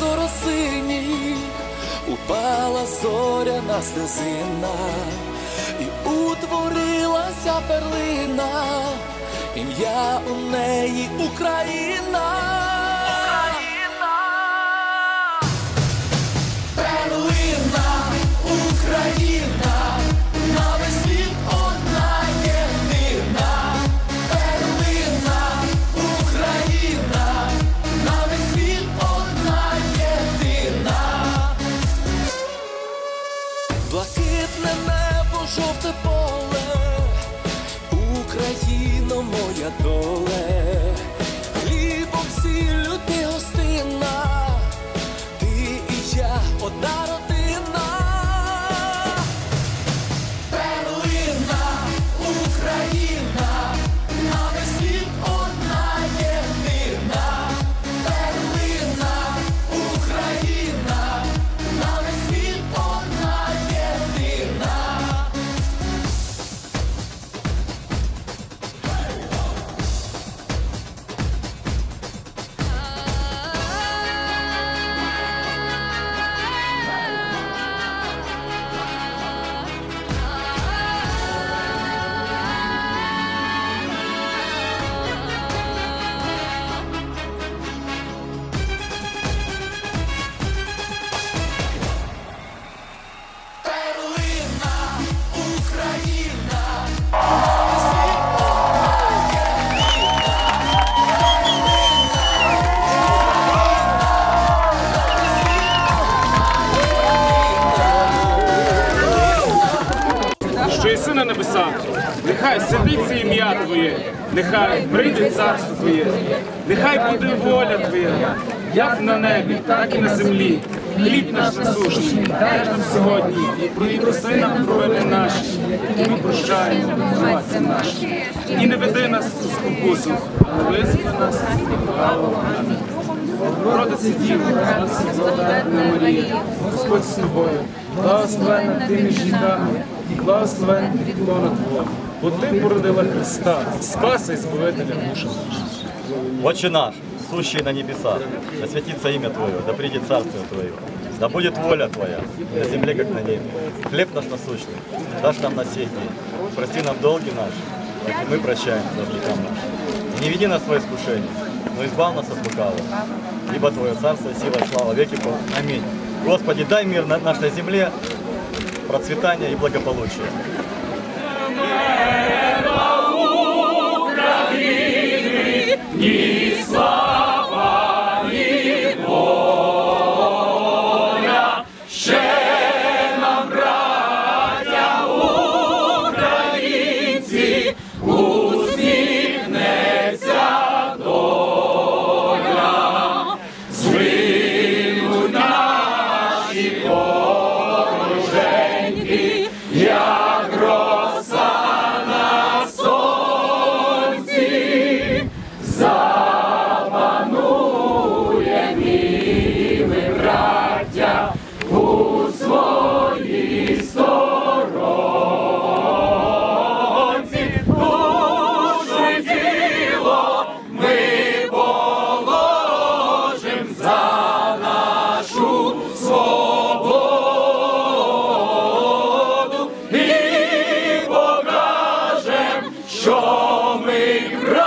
зоросиній упала зоряна слезина і утворилася перлина, ім'я у неї Україна. adore що єси на небесах, нехай святиться ім'я Твоє, нехай прийде царство Твоє, нехай буде воля Твоя, як на небі, так і на землі. Хліб наш насушний, дай нам сьогодні, і нам провини наші, і ми прощаємо винуватцям нашим. І не веди нас у спокусу, але визволи нас від. Богородице Діво, радуйся, благодатна Марія, Господь з тобою, благословенна ти між жінками, і благословенний від лона Твого, бо ти породила Христа, Спаса і Збавителя душа наша. Отче наш, сущий на небесах, да святится имя Твое, да придет царствие Твое, да будет воля Твоя, на земле, как на небе. Хлеб наш насущный, дашь нам на сей день. Прости нам долги наши, как и мы прощаем должникам нашим. И не веди нас в свое искушение, но избав нас от лукавого. Ибо Твое царство, сила слава веки. Аминь. Господи, дай мир на нашей земле, процветание и благополучие. sweet. що ми брали.